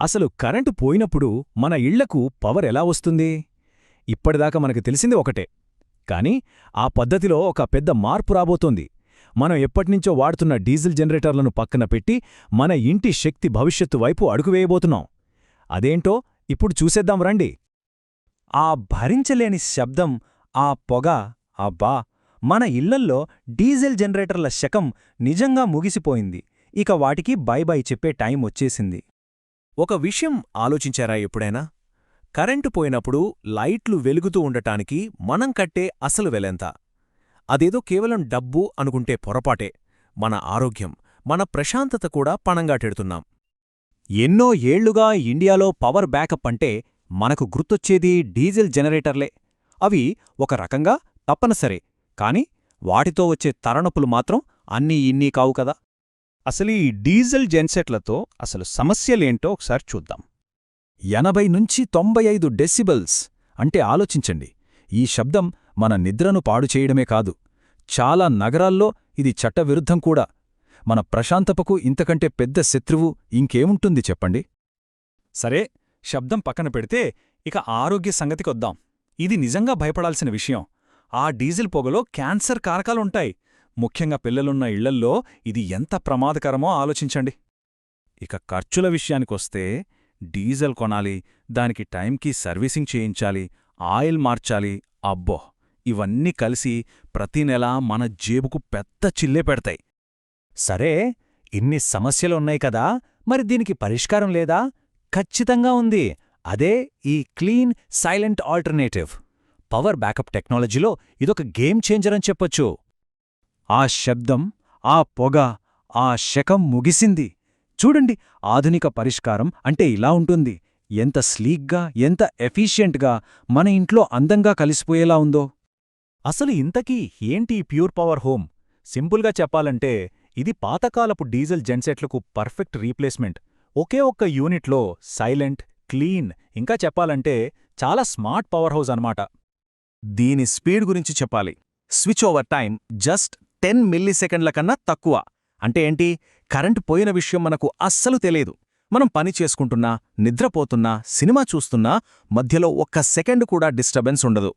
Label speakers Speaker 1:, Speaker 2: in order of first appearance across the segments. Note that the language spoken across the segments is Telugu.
Speaker 1: అసలు కరెంటు పోయినప్పుడు మన ఇళ్ళకు పవర్ ఎలా వస్తుంది? ఇప్పటిదాకా మనకు తెలిసింది ఒకటే. కాని ఆ పద్ధతిలో ఒక పెద్ద మార్పు రాబోతోంది. మనం ఎప్పటినుంచో వాడుతున్న డీజిల్ జనరేటర్లను పక్కన పెట్టి మన ఇంటి శక్తి భవిష్యత్తు వైపు అడుగువేయబోతున్నాం అదేంటో ఇప్పుడు చూసేద్దాం రండి.
Speaker 2: ఆ భరించలేని శబ్దం ఆ పొగ అబ్బా! మన ఇళ్ళల్లో డీజిల్ జనరేటర్ల శకం నిజంగా ముగిసిపోయింది. ఇక వాటికి బై బై చెప్పే టైం వచ్చేసింది.
Speaker 3: ఒక విషయం ఆలోచించారా ఎప్పుడైనా? కరెంటు పోయినప్పుడు లైట్లు వెలుగుతూ ఉండటానికి మనం కట్టే అసలు వెలెంత? అదేదో కేవలం డబ్బు అనుకుంటే పొరపాటే. మన ఆరోగ్యం మన ప్రశాంతత కూడా పణంగాటెడుతున్నాం
Speaker 2: ఎన్నో ఏళ్ళుగా ఇండియాలో పవర్ బ్యాకప్ అంటే మనకు గుర్తొచ్చేది డీజిల్ జనరేటర్లే. అవి ఒక రకంగా తప్పనిసరే కాని వాటితో వచ్చే తరణపులు మాత్రం అన్నీ ఇన్నీ కావు కదా.
Speaker 4: అసలు ఈ డీజిల్ జెన్సెట్లతో అసలు సమస్యలేంటో ఒకసారి చూద్దాం.
Speaker 1: ఎనభై నుంచి తొంభై ఐదు డెసిబల్స్ అంటే ఆలోచించండి. ఈ శబ్దం మన నిద్రను పాడు చేయడమే కాదు చాలా నగరాల్లో ఇది చట్టవిరుద్ధం కూడా. మన ప్రశాంతపకు ఇంతకంటే పెద్ద శత్రువు ఇంకేముంటుంది చెప్పండి?
Speaker 4: సరే శబ్దం పక్కన పెడితే ఇక ఆరోగ్య సంగతికొద్దాం. ఇది నిజంగా భయపడాల్సిన విషయం. ఆ డీజిల్ పొగలో క్యాన్సర్ కారకాలుంటాయి. ముఖ్యంగా పిల్లలున్న ఇళ్ళల్లో ఇది ఎంత ప్రమాదకరమో ఆలోచించండి. ఇక ఖర్చుల విషయానికొస్తే డీజిల్ కొనాలి దానికి టైంకి సర్వీసింగ్ చేయించాలి ఆయిల్ మార్చాలి అబ్బో! ఇవన్నీ కలిసి ప్రతి నెలా మన జేబుకు పెద్ద చిల్లే పెడతాయి.
Speaker 2: సరే ఇన్ని సమస్యలున్నాయి కదా మరి దీనికి పరిష్కారం లేదా? ఖచ్చితంగా ఉంది. అదే ఈ clean silent alternative. Power backup టెక్నాలజీలో ఇదొక గేమ్ చేంజర్ అని చెప్పొచ్చు. ఆ శబ్దం ఆ పొగ ఆ శకం ముగిసింది. చూడండి ఆధునిక పరిష్కారం అంటే ఇలా ఉంటుంది. ఎంత స్లీక్గా ఎంత ఎఫిషియెంట్గా మన ఇంట్లో అందంగా కలిసిపోయేలా ఉందో.
Speaker 4: అసలు ఇంతకీ ఏంటి ప్యూర్ పవర్ హోమ్? సింపుల్గా చెప్పాలంటే ఇది పాతకాలపు డీజిల్ జెన్సెట్లకు పర్ఫెక్ట్ రీప్లేస్మెంట్. ఒకే ఒక్క యూనిట్లో సైలెంట్ క్లీన్ ఇంకా చెప్పాలంటే చాలా స్మార్ట్ పవర్ హౌస్ అన్నమాట.
Speaker 3: దీని స్పీడ్ గురించి చెప్పాలి. Switch over time just ten మిల్లీసెకండ్ల కన్నా తక్కువ. అంటే ఏంటి? కరెంటు పోయిన విషయం మనకు అస్సలు తెలియదు. మనం పని చేసుకుంటున్నా నిద్రపోతున్నా సినిమా చూస్తున్నా మధ్యలో ఒక్క సెకండ్ కూడా డిస్టర్బెన్స్ ఉండదు.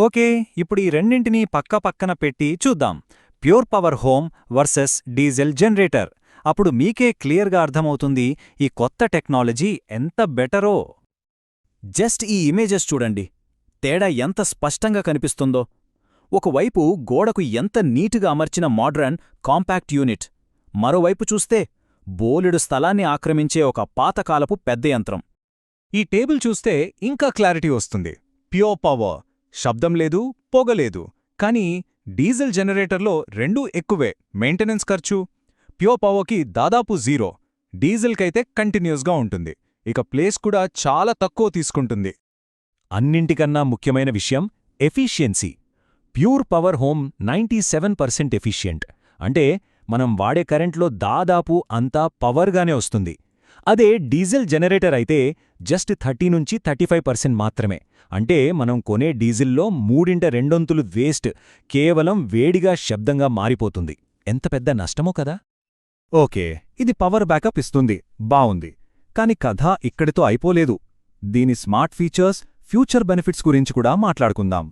Speaker 2: ఓకే ఇప్పుడు ఈ రెండింటినీ పక్క పక్కన పెట్టి చూద్దాం. Pure power home versus diesel generator. అప్పుడు మీకే క్లియర్గా అర్థమవుతుంది ఈ కొత్త టెక్నాలజీ ఎంత బెటరో. జస్ట్ ఈ ఇమేజెస్ చూడండి. తేడా ఎంత స్పష్టంగా కనిపిస్తుందో. ఒకవైపు గోడకు ఎంత నీటుగా అమర్చిన మోడ్రన్ కాంపాక్ట్ యూనిట్ మరోవైపు చూస్తే బోలెడు స్థలాన్ని ఆక్రమించే ఒక పాతకాలపు పెద్ద యంత్రం.
Speaker 4: ఈ టేబుల్ చూస్తే ఇంకా క్లారిటీ వస్తుంది. ప్యూర్ పవర్ శబ్దం లేదు పొగలేదు కానీ డీజిల్ జనరేటర్లో రెండూ ఎక్కువే మెయింటెనెన్స్ ఖర్చు. ప్యూర్ పవర్కి దాదాపు జీరో డీజిల్కైతే కంటిన్యూస్గా ఉంటుంది. ఇక ప్లేస్ కూడా చాలా తక్కువ తీసుకుంటుంది.
Speaker 2: అన్నింటికన్నా ముఖ్యమైన విషయం efficiency. Pure power home ninety seven percent efficient. అంటే మనం వాడే కరెంట్లో దాదాపు అంతా పవర్గానే వస్తుంది. అదే డీజిల్ జనరేటర్ అయితే జస్ట్ థర్టీ నుంచి థర్టీ ఫైవ్ పర్సెంట్ మాత్రమే. అంటే మనం కొనే డీజిల్లో మూడింట రెండొంతులు వేస్ట్ కేవలం వేడిగా శబ్దంగా మారిపోతుంది. ఎంత పెద్ద నష్టమో కదా?
Speaker 4: ఓకే ఇది పవర్ బ్యాకప్ ఇస్తుంది. బావుంది. కాని కథ ఇక్కడితో అయిపోలేదు. దీని స్మార్ట్ ఫీచర్స్ ఫ్యూచర్ బెనిఫిట్స్ గురించి కూడా మాట్లాడుకుందాం.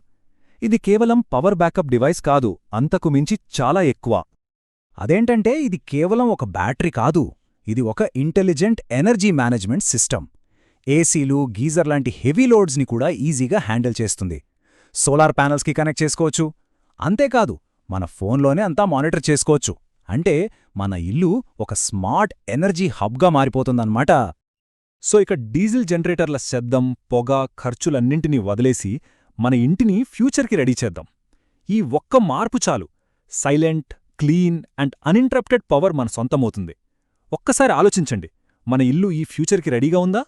Speaker 4: ఇది కేవలం పవర్ బ్యాకప్ డివైస్ కాదు అంతకు మించి చాలా ఎక్కువ.
Speaker 2: అదేంటంటే ఇది కేవలం ఒక బ్యాటరీ కాదు ఇది ఒక ఇంటెలిజెంట్ ఎనర్జీ మేనేజ్మెంట్ సిస్టమ్. ఏసీలు గీజర్ లాంటి హెవీ లోడ్స్ని కూడా ఈజీగా హ్యాండిల్ చేస్తుంది. సోలార్ ప్యానల్స్కి కనెక్ట్ చేసుకోవచ్చు. అంతేకాదు మన ఫోన్లోనే అంతా మానిటర్ చేసుకోవచ్చు. అంటే మన ఇల్లు ఒక స్మార్ట్ ఎనర్జీ హబ్గా మారిపోతుందన్నమాట.
Speaker 4: సో ఇక డీజిల్ జనరేటర్ల శబ్దం పొగ ఖర్చులన్నింటినీ వదిలేసి మన ఇంటిని ఫ్యూచర్కి రెడీ చేద్దాం. ఈ ఒక్క మార్పు చాలు. Silent clean and uninterrupted power మన సొంతమవుతుంది. ఒక్కసారి ఆలోచించండి. మన ఇల్లు ఈ ఫ్యూచర్కి రెడీగా ఉందా?